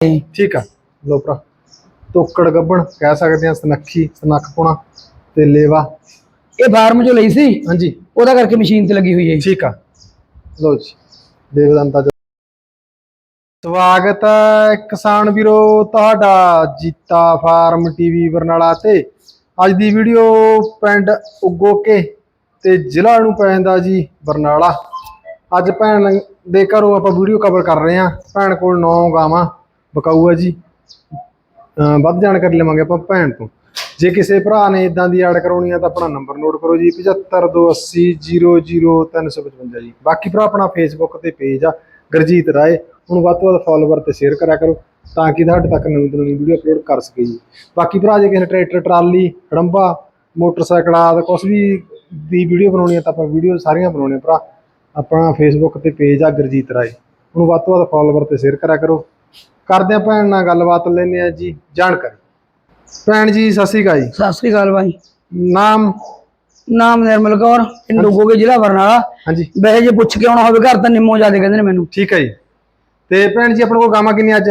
ਠੀਕ ਆ। ਲੋ ਭਰਾ ਤੋਕੜ ਗੱਬਣ ਕਹਿ ਸਕਦੇ ਆ ਸਨੱਖੀ ਸਨੱਖ ਪੁਣਾ ਤੇ ਲੇਵਾ। ਇਹ ਫਾਰਮ ਚੋਂ ਲਈ ਸੀ? ਹਾਂਜੀ। ਉਹਦਾ ਕਰਕੇ ਮਸ਼ੀਨ ਤੇ ਲੱਗੀ ਹੋਈ ਹੈ ਠੀਕ ਆ। ਲੋ ਜੀ ਦੇਵਦੰਤਾ ਜੀ। ਸਵਾਗਤ ਹੈ ਕਿਸਾਨ ਵੀਰੋ ਤੁਹਾਡਾ ਜੀਤਾ ਫਾਰਮ ਟੀਵੀ ਬਰਨਾਲਾ ਤੇ। ਅੱਜ ਦੀ ਵੀਡੀਓ ਪਿੰਡ ਉਗੋਕੇ ਤੇ ਜ਼ਿਲ੍ਹਾ ਨੂੰ ਪੈਂਦਾ ਜੀ ਬਰਨਾਲਾ। ਅੱਜ ਭੈਣ ਦੇ ਘਰੋਂ ਆਪਾਂ ਵੀਡੀਓ ਕਵਰ ਕਰ ਰਹੇ ਹਾਂ। ਭੈਣ ਕੋਲ 9 ਗਾਵਾਂ। ਪਕਾਊ ਹੈ ਜੀ ਵੱਧ ਜਾਣਕਾਰੀ ਲਵਾਂਗੇ ਆਪਾਂ ਭੈਣ ਤੋਂ। ਜੇ ਕਿਸੇ ਭਰਾ ਨੇ ਇਦਾਂ ਦੀ ਐਡ ਕਰਾਉਣੀ ਆ ਤਾਂ ਆਪਣਾ ਨੰਬਰ ਨੋਟ ਕਰੋ ਜੀ 7528000355 ਜੀ। ਬਾਕੀ ਭਰਾ ਆਪਣਾ ਫੇਸਬੁੱਕ ਤੇ ਪੇਜ ਆ, ਗੁਰਜੀਤ ਰਾਏ। ਹੁਣ ਵੱਧ ਤੋਂ ਵੱਧ ਫਾਲੋਵਰ ਤੇ ਸ਼ੇਅਰ ਕਰਿਆ ਕਰੋ, ਤਾਂ ਕਿ ਤੁਹਾਡੇ ਤੱਕ ਨਵੀਂ ਤੋਂ ਨਵੀਂ ਵੀਡੀਓ ਅਪਲੋਡ ਕਰ ਸਕੇ ਜੀ। ਬਾਕੀ ਭਰਾ, ਜੇ ਕਿਸੇ ਟਰੈਕਟਰ ਟਰਾਲੀ ਹੜੰਬਾ ਮੋਟਰਸਾਈਕਲ ਆਦਿ ਕੁਛ ਵੀ ਦੀ ਵੀਡੀਓ ਬਣਾਉਣੀ ਆ ਤਾਂ ਆਪਾਂ ਵੀਡੀਓ ਸਾਰੀਆਂ ਬਣਾਉਣੇ ਆ ਭਰਾ। ਆਪਣਾ ਫੇਸਬੁੱਕ ਤੇ ਪੇਜ ਆ ਗੁਰਜੀਤ ਰਾਏ। ਹੁਣ ਵੱਧ ਤੋਂ ਵੱਧ ਫਾਲੋਵਰ ਤੇ ਸ਼ੇਅਰ ਕਰਿਆ ਕਰੋ। ਕਰਦੇ ਆ ਭੈਣ ਨਾਲ ਗੱਲਬਾਤ ਲੈਂਦੇ ਆ ਜੀ ਜਾਣਕਾਰੀ। ਭੈਣ ਜੀ ਸਤਿ ਸ਼੍ਰੀ ਅਕਾਲ ਜੀ। ਸਤਿ ਸ੍ਰੀ ਅਕਾਲ ਭਾਈ ਨਾਮ? ਨਾਮ ਨਿਰਮਲ ਕੌਰ ਪਿੰਡ ਉਗੋਗੇ ਜ਼ਿਲ੍ਹਾ ਬਰਨਾਲਾ। ਹਾਂਜੀ। ਵੈਸੇ ਜੇ ਪੁੱਛ ਕੇ ਆਉਣਾ ਹੋਵੇ ਘਰ ਤਾਂ ਨਿੰਮੋ ਜਿਆਦੇ ਕਹਿੰਦੇ ਨੇ ਮੈਨੂੰ। ਠੀਕ ਹੈ ਜੀ। ਤੇ ਭੈਣ ਜੀ ਆਪਣੇ ਕੋਲ ਗਾਵਾਂ ਕਿੰਨੀਆਂ ਅੱਜ?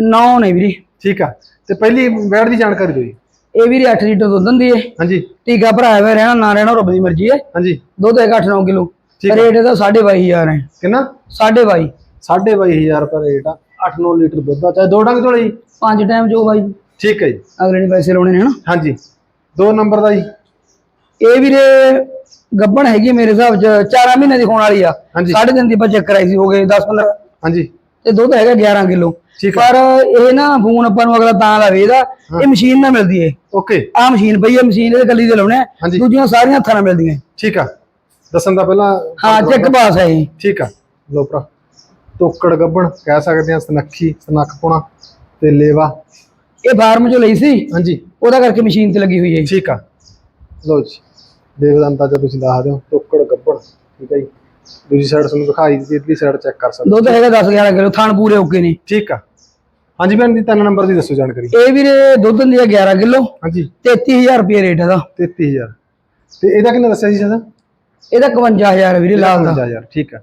ਨੌ ਨੇ ਵੀਰੇ। ਠੀਕ ਆ। ਤੇ ਪਹਿਲੀ ਵੈੜ ਦੀ ਜਾਣਕਾਰੀ ਦਿਓ ਜੀ। ਇਹ ਵੀਰੇ 8 ਲੀਟਰ ਦੁੱਧ ਦਿੰਦੀ ਏ। ਹਾਂਜੀ। ਟੀਕਾ ਭਰਾਇਆ ਹੋਇਆ ਰਹਿਣਾ ਨਾ ਰਹਿਣਾ ਰੱਬ ਦੀ ਮਰਜ਼ੀ ਏ। ਹਾਂਜੀ। ਦੁੱਧ ਹੈਗਾ 8-9 ਕਿਲੋ। ਰੇਟ ਇਹਦਾ 22500 ਹੈ। ਕਿੰਨਾ? 22500 22500 ਰੁਪਏ ਰੇਟ ਆ। 8-9 ਲੀਟਰ ਦੁੱਧ ਆ ਚਾਹੇ ਦੋ ਡੰਗ ਝੋਲੇ ਜੀ ਪੰਜ ਟਾਈਮ ਜੋ ਬਾਈ। ਠੀਕ ਹੈ ਜੀ। ਅਗਲੇ ਨੇ ਪੈਸੇ ਲਾਉਣੇ ਨੇ ਹਨਾ? ਹਾਂਜੀ। ਦੋ ਨੰਬਰ ਦਾ ਜੀ। ਇਹ ਵੀਰੇ ਗੱਬਣ ਹੈਗੀ ਮੇਰੇ ਹਿਸਾਬ ਚ 4 ਮਹੀਨੇ ਦੀ ਹੋਣ ਵਾਲੀ ਆ। ਸਾਢੇ ਦਿਨ ਦੀ ਆਪਾਂ ਚੈੱਕ ਕਰਾਈ ਸੀ ਹੋ ਗਏ 10-15 ਹਾਂਜੀ। ਤੇ ਦੁੱਧ ਹੈਗਾ 11 ਕਿਲੋ। ਪਰ ਇਹ ਨਾ ਫੋਨ ਆਪਾਂ ਨੂੰ ਅਗਲਾ ਤਾਂ ਲਾਵੇ ਇਹਦਾ ਇਹ ਮਸ਼ੀਨ ਨਾਲ ਮਿਲਦੀ ਏ। ਓਕੇ। ਆ ਮਸ਼ੀਨ ਪਈ ਹੈ ਮਸ਼ੀਨ ਇਹਦੇ ਗੱਲੀ ਦੇ ਲਾਉਣੇ। ਦੂਜੀਆਂ ਸਾਰੀਆਂ ਹੱਥਾਂ ਨਾਲ ਮਿਲਦੀਆਂ। ਠੀਕ ਆ। ਦੱਸਣ ਦਾ ਪਹਿਲਾਂ ਹਾਂ ਚੈੱਕ ਪਾਸ ਹੈ ਇਹ। ਠੀਕ ਆ। ਲੋ ਭਰਾ। ਤੋਕੜ ਗੱਬਣ ਕਹਿ ਸਕਦੇ ਆ ਸਨੱਖੀ ਸਨੱਖ ਪੁਣਾ ਤੇ ਲੇਵਾ। ਇਹ ਫਾਰਮ ਚੋਂ ਲਈ ਸੀ? ਹਾਂਜੀ। ਉਹਦਾ ਕਰਕੇ ਮਸ਼ੀਨ ਤੇ ਲੱਗੀ ਹੋਈ ਹੈ ਠੀਕ ਆ। ਲੋ ਜੀ ਦੇਵਦੰਤਾ ਜੇ ਤੁਸੀਂ ਦੱਸ ਦਿਓ। ਤੋਕੜ ਗੱਬਣ ਠੀਕ ਹੈ ਜੀ। ਦੂਜੀ ਸਾਈਡ ਤੁਹਾਨੂੰ ਦਿਖਾਈ ਦਿੱਤੀ ਇਧਰਲੀ ਸਾਈਡ ਚੈੱਕ ਕਰ ਸਕਦੇ ਦੁੱਧ ਹੈਗਾ 10 11 ਕਿਲੋ ਥਣ ਪੂਰੇ ਓਕੇ ਨੇ। ਠੀਕ ਆ। ਹਾਂਜੀ ਭੈਣ ਜੀ ਤਿੰਨ ਨੰਬਰ ਦੀ ਦੱਸੋ ਜਾਣਕਾਰੀ। ਇਹ ਵੀਰੇ ਦੁੱਧ ਹੈ 11 ਕਿਲੋ। ਹਾਂਜੀ। 33000 ਰੁਪਏ ਰੇਟ ਇਹਦਾ। 33000 ਤੇ ਇਹਦਾ ਕਿੰਨਾ ਦੱਸਿਆ ਸੀ ਸਦਾ ਇਹਦਾ 51000 ਵੀਰੇ ਲਾਲ ਦਾ। 55000 ਠੀਕ ਆ।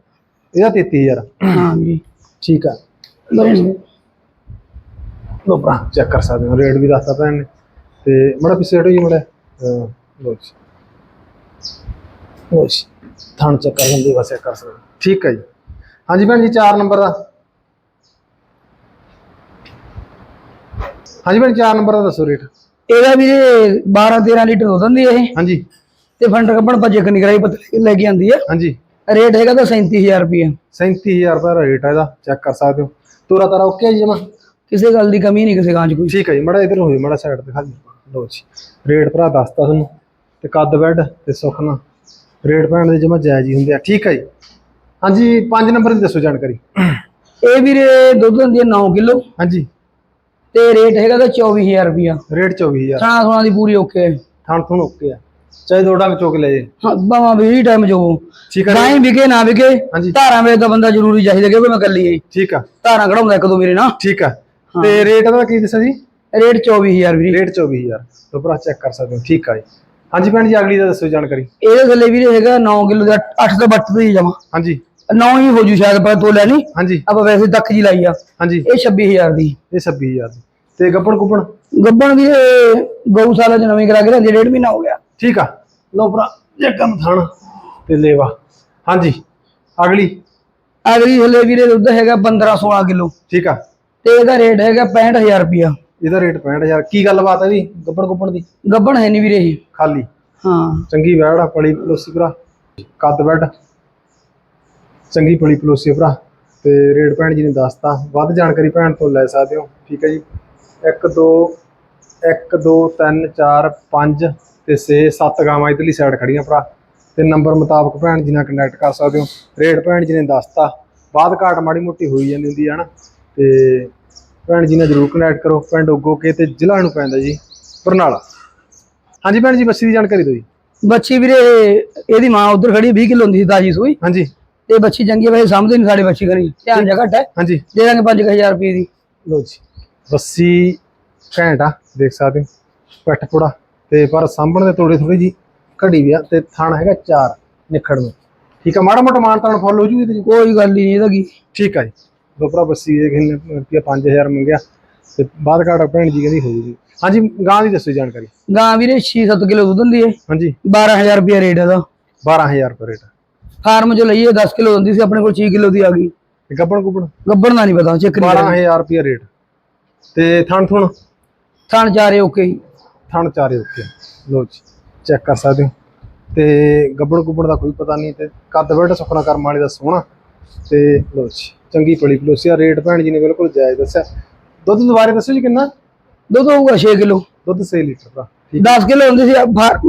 ਇਹਦਾ 33000 ਹਾਂ ਵੀਰੇ ਠੀਕ ਆ। ਲੋ ਭਰਾ ਚੈੱਕ ਕਰ ਸਕਦੇ ਹੋ। ਰੇਟ ਵੀ ਦੱਸਤਾ ਭੈਣ ਨੇ। ਤੇ ਮੜਾ ਪਿੱਛੇ ਹਟੋ ਜੀ ਮੜਾ। ਲੋ ਜੀ। ਲੋ ਜੀ। ਥਣ ਚੈੱਕ ਕਰ ਲੈਂਦੇ ਬਸ ਚੈੱਕ ਕਰ ਸਕਦੇ। ਠੀਕ ਹੈ ਜੀ। ਹਾਂਜੀ ਭੈਣ ਜੀ 4 ਨੰਬਰ ਦਾ। ਹਾਂਜੀ ਭੈਣ 4 ਨੰਬਰ ਦਾ ਦੱਸੋ ਰੇਟ। ਇਹਦਾ ਵੀਰੇ 12 13 ਲੀਟਰ ਦੁੱਧ ਦਿੰਦੀ ਹੈ ਇਹ। ਹਾਂਜੀ। ਤੇ ਫੰਡ ਕੱਪਣ ਭੱਜੇ ਕਨੀ ਕਰਾਈ ਲੈ ਕੇ ਆਂਦੀ ਹੈ ਹਾਂਜੀ। ਰੇਟ ਹੈਗਾ ਤਾਂ 37000 ਰੁਪਏ 37000 ਰੁਪਏ ਦਾ ਰੇਟ ਹੈ ਇਹਦਾ ਚੈੱਕ ਕਰ ਸਕਦੇ ਹੋ। ਤੋਰਾ ਤਾਰਾ ਓਕੇ ਹੈ ਜੀ ਜਮਾ? ਕਿਸੇ ਗੱਲ ਦੀ ਕਮੀ ਨਹੀਂ ਕਿਸੇ ਗਾਂ 'ਚ ਕੋਈ। ਠੀਕ ਹੈ ਜੀ ਮੜਾ ਇਧਰ ਹੋਈ ਮੜਾ ਸਾਈਡ ਤੇ ਖਾਲੀ ਲੋ ਜੀ ਰੇਟ ਭਰਾ ਦੱਸਤਾ ਤੁਹਾਨੂੰ। ਤੇ ਕੱਦ ਬੈੱਡ ਤੇ ਸੁਖਨਾ ਰੇਟ ਭੈਣ ਦੇ ਜਮਾ ਜਾਇਜ਼ ਹੀ ਹੁੰਦੇ ਆ। ਠੀਕ ਹੈ ਜੀ। ਹਾਂਜੀ 5 ਨੰਬਰ ਦੀ ਦੱਸੋ ਜਾਣਕਾਰੀ। ਇਹ ਵੀਰੇ ਦੁੱਧ ਦਿੰਦੀ ਹੈ 9 ਕਿਲੋ। ਹਾਂਜੀ। ਤੇ ਰੇਟ ਹੈਗਾ ਤਾਂ 24000 ਰੁਪਿਆ ਰੇਟ 24000 ਥਾਣਾ ਥੋਣਾ ਦੀ ਪੂਰੀ ਓਕੇ ਹੈ ਥਣ ਥੁਣ ਓਕੇ ਆ। ਚਾਹੇ ਦੋ ਡੰਗ ਚੋਕ ਲੈ ਜੇ। ਹਾਂ ਬਾਵਾ ਵੀ ਟਾਈਮ ਜੋ ਠੀਕ ਹੈ ਗਾਂ ਜੀ? ਹੀ ਵਿਕੇ ਨਾ ਵਿਕੇ ਹਾਂਜੀ। ਧਾਰਾਂ ਵੇਚ ਦਾ ਬੰਦਾ ਜ਼ਰੂਰੀ ਚਾਹੀਦਾ ਕਿਉਂਕਿ ਮੈਂ ਕੱਲੀ ਆਈ ਠੀਕ ਆ। ਧਾਰਾਂ ਕਢਾਉਂਦਾ ਇੱਕ ਦੋ ਮੇਰੇ ਨਾ ਠੀਕ ਆ। ਤੇ ਰੇਟ ਦਾ ਕੀ ਦੱਸਿਆ ਜੀ? ਰੇਟ 24000 ਵੀਰੇ। ਰੇਟ 24000 ਤੋਂ ਭਰਾ ਚੈੱਕ ਕਰ ਸਕਦੇ ਹੋ। ਠੀਕ ਆ ਜੀ। ਹਾਂਜੀ ਭੈਣ ਜੀ ਅਗਲੀ ਦਾ ਦੱਸੋ ਜਾਣਕਾਰੀ। ਇਹਦੇ ਥੱਲੇ ਵੀਰੇ ਹੈਗਾ 9 ਕਿਲੋ ਦਾ 8 ਤੋਂ ਬੱਟ ਤੇ ਜਮਾ। ਹਾਂਜੀ। 9 ਹੀ ਹੋ ਜੂ ਸ਼ਾਇਦ ਪਰ ਤੋਲਿਆ ਨਹੀਂ। ਹਾਂਜੀ। ਆਪਾਂ ਵੈਸੇ ਤੱਕ ਜੀ ਲਾਈ ਆ। ਹਾਂਜੀ। ਇਹ 26000 ਦੀ। ਇਹ 26000 ਦੀ। ਤੇ ਗੱਪਣ ਕੁੱਪਣ ਗੱਬਣ ਵੀਰੇ ਗਊਸ਼ਾਲਾ ਚ ਨਵੀਂ ਕਰਾ ਕੇ ਲਿਆਂਦੀ ਡੇਢ ਮਹੀਨਾ ਹੋ ਗਿਆ। ਠੀਕ ਆ? ਲੋ ਭਰਾ ਜੇ ਕੰਮ ਥਣ ਤੇ ਲੇਵਾ। ਹਾਂਜੀ ਅਗਲੀ। ਅਗਲੀ ਥੱਲੇ ਵੀਰੇ ਦੁੱਧ ਹੈਗਾ 15 16 ਕਿਲੋ। ਠੀਕ ਆ। ਤੇ ਇਹਦਾ ਰੇਟ ਹੈਗਾ 65000 ਰੁਪਿਆ ਇਹਦਾ ਰੇਟ 65000 ਕੀ ਗੱਲਬਾਤ ਹੈ ਜੀ? ਗੱਪਣ ਕੁੱਪਣ ਦੀ? ਗੱਬਣ ਹੈ ਨਹੀਂ ਵੀਰੇ ਇਹ। ਖਾਲੀ। ਹਾਂ। ਚੰਗੀ ਵੈੜ ਆ ਪਲੀ ਪਲੋਸੀ ਭਰਾ। ਕੱਦ ਬੈਡ ਚੰਗੀ ਪਲੀ ਪਲੋਸੀ ਭਰਾ। ਤੇ ਰੇਟ ਭੈਣ ਜੀ ਨੇ ਦੱਸਤਾ। ਵੱਧ ਜਾਣਕਾਰੀ ਭੈਣ ਤੋਂ ਲੈ ਸਕਦੇ ਹੋ। ਠੀਕ ਹੈ ਜੀ। 1 2 1 2 3 4 5 ਤੇ 6 7 ਗਾਵਾਂ ਇਧਰਲੀ ਸਾਈਡ ਖੜੀਆਂ ਭਰਾ। ਤੇ ਨੰਬਰ ਮੁਤਾਬਕ ਭੈਣ ਜੀ ਨਾਲ ਕੰਟੈਕਟ ਕਰ ਸਕਦੇ ਹੋ। ਰੇਟ ਭੈਣ ਜੀ ਨੇ ਦੱਸਤਾ। ਬਾਅਦ ਘਾਟ ਮਾੜੀ ਮੋਟੀ ਹੋਈ ਜਾਂਦੀ ਹੁੰਦੀ ਹੈ ਹਨਾ ਤੇ ਭੈਣ ਜੀ ਨਾਲ ਜਰੂਰ ਕੰਟੈਕਟ ਕਰੋ। ਪਿੰਡ ਉਗੋਕੇ ਤੇ ਜ਼ਿਲ੍ਹਾ ਨੂੰ ਪੈਂਦਾ ਜੀ ਬਰਨਾਲਾ। ਹਾਂਜੀ ਭੈਣ ਜੀ ਬੱਸੀ ਦੀ ਜਾਣਕਾਰੀ ਦਿਓ ਜੀ। ਬੱਚੀ ਵੀਰੇ ਇਹਦੀ ਮਾਂ ਉਧਰ ਖੜੀ 20 ਕਿਲੋ ਹੁੰਦੀ ਸੀ ਤਾਜੀ ਸੂਈ। ਹਾਂਜੀ। ਤੇ ਬੱਚੀ ਚੰਗੀ ਵੈਸੇ ਸਮਝਦੇ ਨਹੀਂ ਸਾਡੇ ਬੱਚੀ ਕਰੀ। ਧਿਆਨ ਜਿਹਾ ਘੱਟ ਹੈ। ਹਾਂਜੀ। ਦੇ ਦਾਂਗੇ 5000 ਰੁਪਏ ਦੀ। ਲੋ ਜੀ। ਬੱਸੀ ਘੈਂਟ ਆ ਦੇਖ ਸਕਦੇ ਹੋ। ਤੇ ਪਰ ਸਾਂਭਣ ਦੇ ਤੋੜੇ ਥੋੜੀ ਜੀ ਘੜੀ ਵੀ ਆ ਤੇ ਥਣ ਹੈਗਾ ਚਾਰ ਨਿਖੜ ਨੂੰ। ਠੀਕ ਆ ਮਾੜਾ ਮੋਟਾ ਮਾਨ ਫੁੱਲ ਹੋ ਜੂ ਇਹਦੇ ਚ? ਕੋਈ ਗੱਲ ਹੀ ਨਹੀਂ ਇਹਦਾ ਕੀ। ਠੀਕ ਆ ਜੀ। ਦੋ ਭਰਾ ਬੱਸੀ ਦੇ ਕਿਸੇ ਨੇ ਰੁਪਿਆ 5000 ਮੰਗਿਆ ਤੇ ਬਾਅਦ ਘਾਟ ਭੈਣ ਜੀ ਕਹਿੰਦੀ ਹੋ ਜੂਗੀ। ਹਾਂਜੀ ਗਾਂ ਦੀ ਦੱਸੋ ਜਾਣਕਾਰੀ। ਗਾਂ ਵੀਰੇ 6-7 ਕਿਲੋ ਦੁੱਧ ਦਿੰਦੀ ਏ। ਹਾਂਜੀ। 12000 ਰੁਪਏ ਰੇਟ ਇਹਦਾ। 12000 ਰੁਪਏ ਰੇਟ ਫਾਰਮ ਚੋਂ ਲਈਏ 10 ਕਿਲੋ ਦਿੰਦੀ ਸੀ ਆਪਣੇ ਕੋਲ 6 ਕਿਲੋ ਦੀ ਆ ਗਈ। ਤੇ ਗੱਬਣ ਗੁੱਬਣ? ਗੱਬਣ ਦਾ ਨਹੀਂ ਪਤਾ ਚੈੱਕ ਕਰਿਆ। 12000 ਰੁਪਏ ਰੇਟ। ਤੇ ਥਣ ਥੁਣ ਥਣ ਚਾਰੇ ਓਕੇ ਥਣ ਚਾਰੇ ਓਕੇ ਲੋ ਜੀ ਚੈੱਕ ਕਰ ਸਕਦੇ ਹੋ। ਤੇ ਗੱਬੜ ਗੁੱਬੜ ਦਾ ਕੋਈ ਪਤਾ ਨਹੀਂ ਤੇ ਕੱਦ ਬੈਠ ਸੁਖਣਾ ਕਰਮ ਵਾਲੇ ਦਾ ਸੋਹਣਾ। ਤੇ ਲੋ ਜੀ ਚੰਗੀ ਪਲੀ ਪਲੋਸੀਆ ਰੇਟ ਭੈਣ ਜੀ ਨੇ ਬਿਲਕੁਲ ਜਾਇਜ਼ ਦੱਸਿਆ। ਦੁੱਧ ਦੁਬਾਰੇ ਦੱਸੋ ਜੀ ਕਿੰਨਾ? ਦੁੱਧ ਹੋਊਗਾ 6 ਕਿਲੋ। ਦੁੱਧ 6 ਲੀਟਰ ਦਾ ਠੀਕ 10 ਕਿਲੋ ਹੁੰਦੀ ਸੀ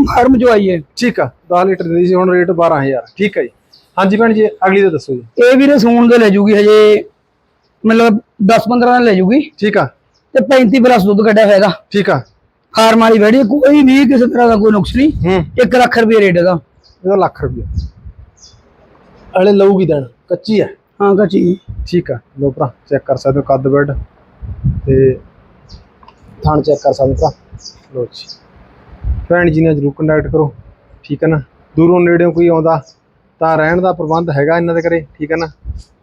ਫਾਰਮ ਚੋਂ ਆਈ ਏ ਠੀਕ ਆ 10 ਲੀਟਰ ਦੀ ਸੀ ਹੁਣ ਰੇਟ 12000 ਠੀਕ ਹੈ ਜੀ। ਹਾਂਜੀ ਭੈਣ ਜੀ ਅਗਲੀ ਦਾ ਦੱਸੋ ਜੀ। ਇਹ ਵੀਰੇ ਸੂਣ ਦੇ ਲੈ ਜੂਗੀ ਹਜੇ ਮਤਲਬ 10-15 ਦਿਨ ਲੈ ਜੂਗੀ। ਠੀਕ ਆ। ਤੇ 35 ਪਲੱਸ ਦੁੱਧ ਕੱਢਿਆ ਹੋਇਆ ਇਹਦਾ ਠੀਕ ਆ। ਫਾਰਮ ਵਾਲੀ ਵੈੜੀ ਕੋਈ ਵੀ ਕਿਸੇ ਤਰ੍ਹਾਂ ਦਾ ਕੋਈ ਨੁਕਸ ਨਹੀਂ। ਹੂੰ। 1 ਲੱਖ ਰੁਪਏ ਰੇਟ ਇਹਦਾ। ਇਹਦਾ ਲੱਖ ਰੁਪਏ। ਅਲੇ ਲਊਗੀ ਦੇਣ ਕੱਚੀ ਆ ਹਾਂ ਕੱਚੀ ਠੀਕ ਆ। ਲੋ ਭਰਾ ਚੈੱਕ ਕਰ ਸਕਦੇ ਹੋ ਕੱਦ ਬੈਡ। ਤੇ ਥਣ ਚੈੱਕ ਕਰ ਸਕਦੇ ਭਰਾ। ਲੋ ਜੀ। ਭੈਣ ਜੀ ਨਾਲ ਜਰੂਰ ਕੰਟੈਕਟ ਕਰੋ। ਠੀਕ ਹੈ ਨਾ? ਦੂਰੋਂ ਨੇੜਿਓਂ ਕੋਈ ਆਉਂਦਾ ਤਾਂ ਰਹਿਣ ਦਾ ਪ੍ਰਬੰਧ ਹੈਗਾ ਇਹਨਾਂ ਦੇ ਘਰੇ ਠੀਕ ਹੈ ਨਾ?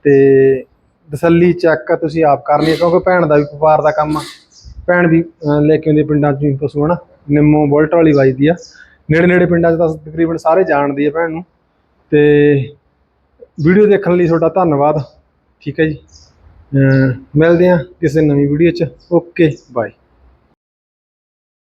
ਤੇ ਤਸੱਲੀ ਚੈੱਕ ਤੁਸੀਂ ਆਪ ਕਰਨੀ ਕਿਉਂਕਿ ਭੈਣ ਦਾ ਵੀ ਵਪਾਰ ਦਾ ਕੰਮ ਆ। ਭੈਣ ਵੀ ਅਹ, ਲੈ ਕੇ ਆਉਂਦੀ ਪਿੰਡਾਂ ਚੋਂ ਹੀ ਪਸ਼ੂ ਹਨਾ? ਨਿੰਮੋ ਬੁਲਟ ਵਾਲੀ ਵੱਜਦੀ ਆ। ਨੇੜੇ ਨੇੜੇ ਪਿੰਡਾਂ 'ਚ ਤਾਂ ਤਕਰੀਬਨ ਸਾਰੇ ਜਾਣਦੇ ਆ ਭੈਣ ਨੂੰ। ਤੇ ਵੀਡੀਓ ਦੇਖਣ ਲਈ ਤੁਹਾਡਾ ਧੰਨਵਾਦ। ਠੀਕ ਹੈ ਜੀ। ਅਮ ਮਿਲਦੇ ਹਾਂ ਕਿਸੇ ਨਵੀਂ ਵੀਡੀਓ 'ਚ। Okay bye.